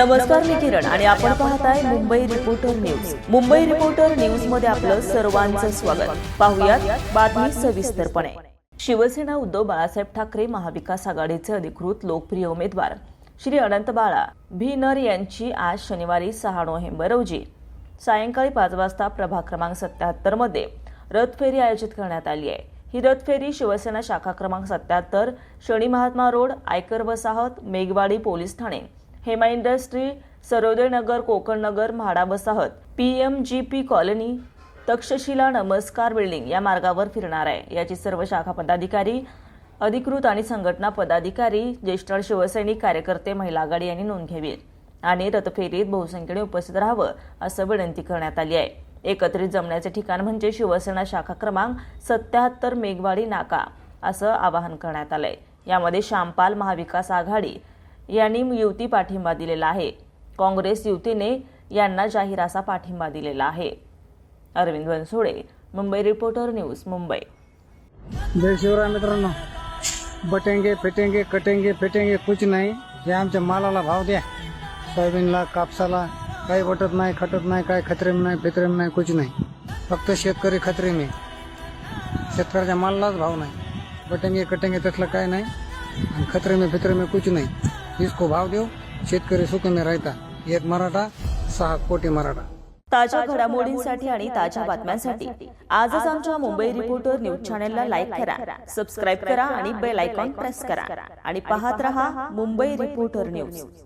नमस्कार मी किरण. आणि आपण पाहताय Mumbai reporter news Mumbai reporter न्यूजमध्ये आपलं सर्वांचं स्वागत. पाहुयात बातमी सविस्तरपणे. शिवसेना उद्धव बाळासाहेब ठाकरे महाविकास आघाडीचे अधिकृत लोकप्रिय उमेदवार. श्री अनंत बाळा भिनर यांची आज शनिवारी सहा नोव्हेंबर रोजी. सायंकाळी पाच वाजता प्रभाग क्रमांक सत्याहत्तरमध्ये रथ फेरी आयोजित करण्यात आली आहे. ही रथ फेरी शिवसेना शाखा क्रमांक सत्याहत्तर शनी महात्मा रोड आयकर वसाहत मेघवाडी पोलीस ठाणे. हेमा इंडस्ट्री सरोदयनगर कोकणनगर म्हाडा वसाहत. P M G P colony Takshashila नमस्कार बिल्डिंग या मार्गावर फिरणार आहे. याची सर्व शाखा पदाधिकारी अधिकृत आणि संघटना पदाधिकारी ज्येष्ठ शिवसैनिक कार्यकर्ते महिला आघाडी यांनी नोंद घ्यावी आणि रथफेरीत बहुसंख्येने उपस्थित राहावं असं विनंती करण्यात आली आहे. एकत्रित जमण्याचे ठिकाण म्हणजे शिवसेना शाखा क्रमांक सत्याहत्तर मेघवाडी नाका असं आवाहन करण्यात आलंय. यामध्ये श्यामपाल महाविकास आघाडी यांनी युती पाठिंबा दिलेला आहे. काँग्रेस युतीने यांना जाहीर असा पाठिंबा दिलेला आहे. Arvind Bansode Mumbai reporter news Mumbai. जय शिवराय मित्रांनो. बटेंगे फेटेंगे कटेंगे फेटेंगे कुछ नाही. हे आमच्या मालाला भाव द्या. सोयाबीनला कापसाला काही वटत नाही खटत नाही काय खत्रेम नाही फेत्रेम नाही कुछ नाही. फक्त शेतकरी खत्रे आहे. शेतकऱ्याच्या मालालाच भाव नाही. बटेंगे कटेंगे तसलं काय नाही. आणि खत्रेमे में कुछ नाही. इसको भाव देऊ शेतकरी सुख राहता. एक मराठा सहा कोटी मराठा. ताज्या घडामोडींसाठी आणि ताज्या बातम्यांसाठी आजच आमच्या मुंबई रिपोर्टर न्यूज चॅनेलला लाईक करा सबस्क्राईब करा आणि बेल आयकॉन प्रेस करा. आणि पाहत रहा मुंबई रिपोर्टर न्यूज.